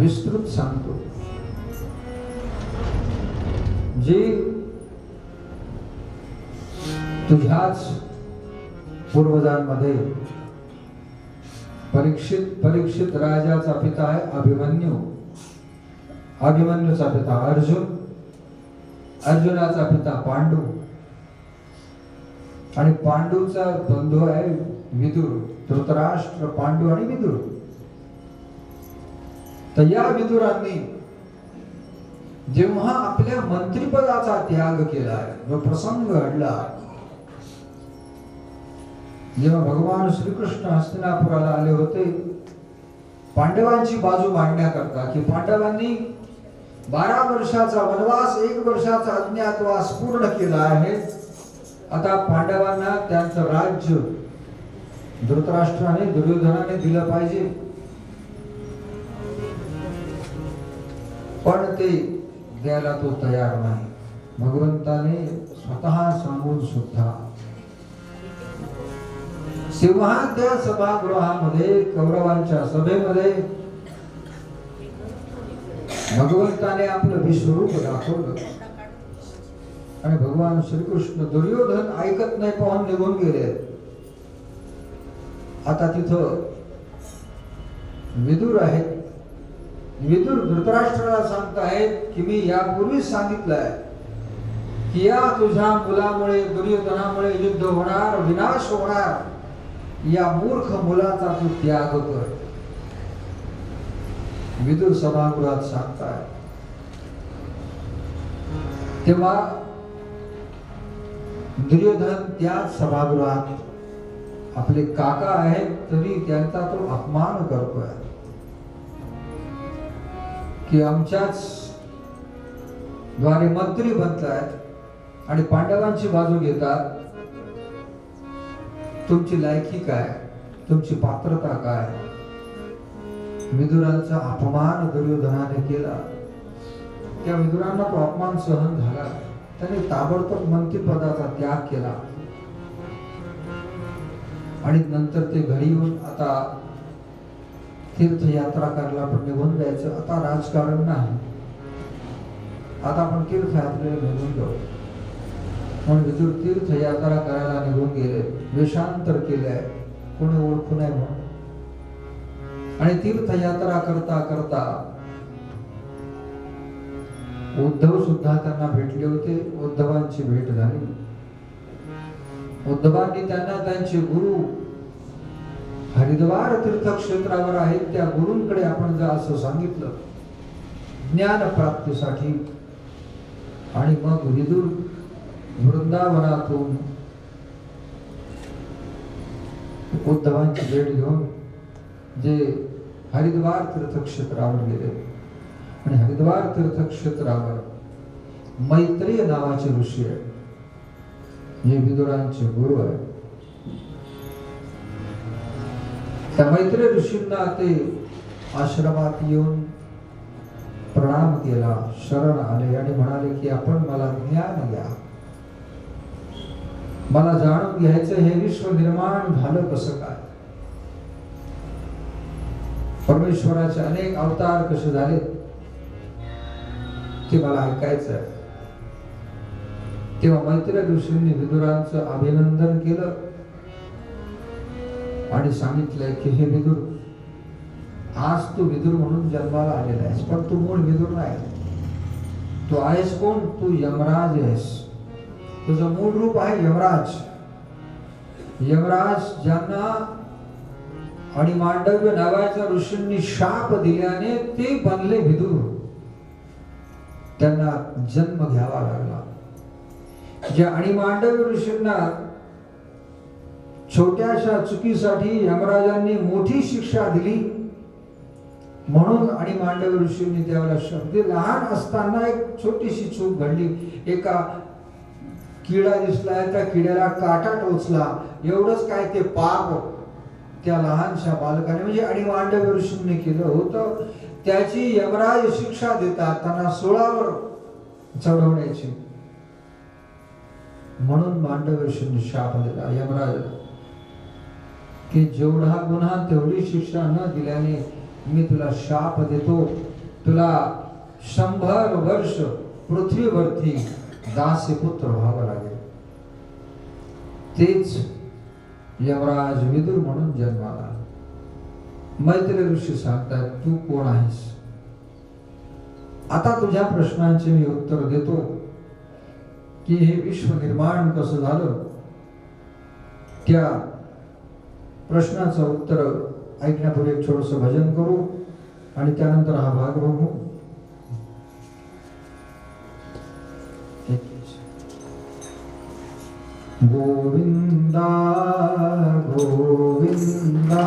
विस्तृत सांगतो. जे तुझ्याच पूर्वजांमध्ये परीक्षित परीक्षित राजाचा पिता आहे अभिमन्यू अभिमन्यूचा पिता अर्जुन अर्जुनाचा पिता पांडू आणि पांडूचा बंधू आहे विदुर धृतराष्ट्र पांडू आणि विदुर. तर या विदुरांनी जेव्हा आपल्या मंत्रिपदाचा त्याग केला जो प्रसंग घडला जेव्हा भगवान श्रीकृष्ण हस्तिनापुराला आले होते पांडवांची बाजू मांडण्याकरता की पांडवांनी बारा वर्षाचा वनवास एक वर्षाचा अज्ञातवास पूर्ण केला आहे. आता पांडवांना त्यांचं राज्य धृतराष्ट्राने दुर्योधनाने दिलं पाहिजे. पण ते द्यायला तो तयार नाही. भगवंताने स्वतः सांगून सुद्धा. तेव्हा त्या सभागृहामध्ये कौरवांच्या सभेमध्ये भगवंताने आपलं विश्वरूप दाखवलं. आणि भगवान श्रीकृष्ण दुर्योधन ऐकत नाही पाहून निघून गेले. आता तिथं विदूर आहेत. विदुर धृतराष्ट्राला सांगतायत की मी यापूर्वीच सांगितलंय की या तुझ्या मुलामुळे दुर्योधनामुळे युद्ध होणार विनाश होणार. या मूर्ख मुलाचा तू त्याग कर. विदुर सभागृहात सांगताय तेव्हा दुर्योधन त्याच सभागृहात आपले काका आहेत तरी त्यांचा तो अपमान करतोय. की आमच्याच द्वारे मंत्री बनतायत आणि पांडवांची बाजू घेतात. तुमची लायकी काय? तुमची पात्रता काय? विदुरांचा अपमान दुर्योधनाने केला. त्या विदुरांना तो अपमान सहन झाला. त्याने ताबडतोब मंत्रिपदाचा त्याग केला. आणि नंतर ते घरी येऊन आता तीर्थयात्रा करायला आपण निघून जायचं. आता राजकारण नाही. आता आपण तीर्थयात्रेला निघून जाऊ. म्हणून विदुर तीर्थयात्रा करायला निघून गेले. वेषांतर केले कोणी ओळखू नये म्हणून. आणि तीर्थयात्रा करता करता उद्धव सुद्धा त्यांना भेटले होते. उद्धवांची भेट झाली. उद्धवांनी त्यांना त्यांचे गुरु हरिद्वार तीर्थक्षेत्रावर आहेत त्या गुरूंकडे आपण जर असं सांगितलं ज्ञान प्राप्तीसाठी. आणि मग विदुर वृंदावनातून उद्धवांची भेट घेऊन जे हरिद्वार तीर्थक्षेत्रावर गेले. आणि हरिद्वार तीर्थक्षेत्रावर मैत्रेय नावाचे ऋषी आहे हे विदुरांचे गुरु आहे त्या मैत्री ऋषींना ते आश्रमात येऊन प्रणाम केला शरण आले आणि म्हणाले की आपण मला ज्ञान द्या. मला जाणून घ्यायचं हे विश्व निर्माण झालं कसं काय? परमेश्वराचे अनेक अवतार कसे झाले ते मला ऐकायचं आहे. तेव्हा मैत्री ऋषींनी विदुरांचं अभिनंदन केलं. आणि सांगितलंय की हे विदुर आज तू विदुर म्हणून जन्माला आलेला आहेस पण तू मूळ विदुर नाही. तू आहेस कोण? तू यमराज आहेस. तुझं मूळ रूप आहे यमराज. यमराज ज्यांना आणि मांडव्य नावाच्या ऋषींनी शाप दिल्याने ते बनले विदुर. त्यांना जन्म घ्यावा लागला. ज्या आणि मांडव्य ऋषींना छोट्याशा चुकीसाठी यमराजांनी मोठी शिक्षा दिली. म्हणून आणि मांडव ऋषींनी त्यावेळेला शब्द लहान असताना एक छोटीशी चूक घडली. एका किडा दिसला त्या किड्याला काटा टोचला. एवढंच काय ते पाप त्या लहानशा बालकाने म्हणजे आणि मांडव ऋषींनी केलं होतं. त्याची यमराज शिक्षा देतात त्यांना सोळावर चढवण्याची. म्हणून मांडव ऋषींनी शाप दिला. यमराज की जेवढा गुन्हा तेवढी शिक्षा न दिल्याने मी तुला शाप देतो. तुला शंभर वर्ष पृथ्वीवरती दासीपुत्र व्हावं लागेल. तेच यमराज विदुर म्हणून जन्माला. मैत्री ऋषी सांगतात तू कोण आहेस? आता तुझ्या प्रश्नांचे मी उत्तर देतो. की हे विश्व निर्माण कसं झालं? त्या प्रश्नाचं उत्तर ऐकण्यापूर्वी एक छोटस भजन करू आणि त्यानंतर हा भाग बघू. गोविंदा गोविंदा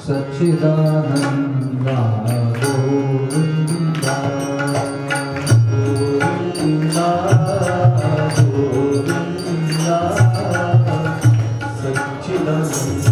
सच्चिदानंदा। सच्चिदानंदा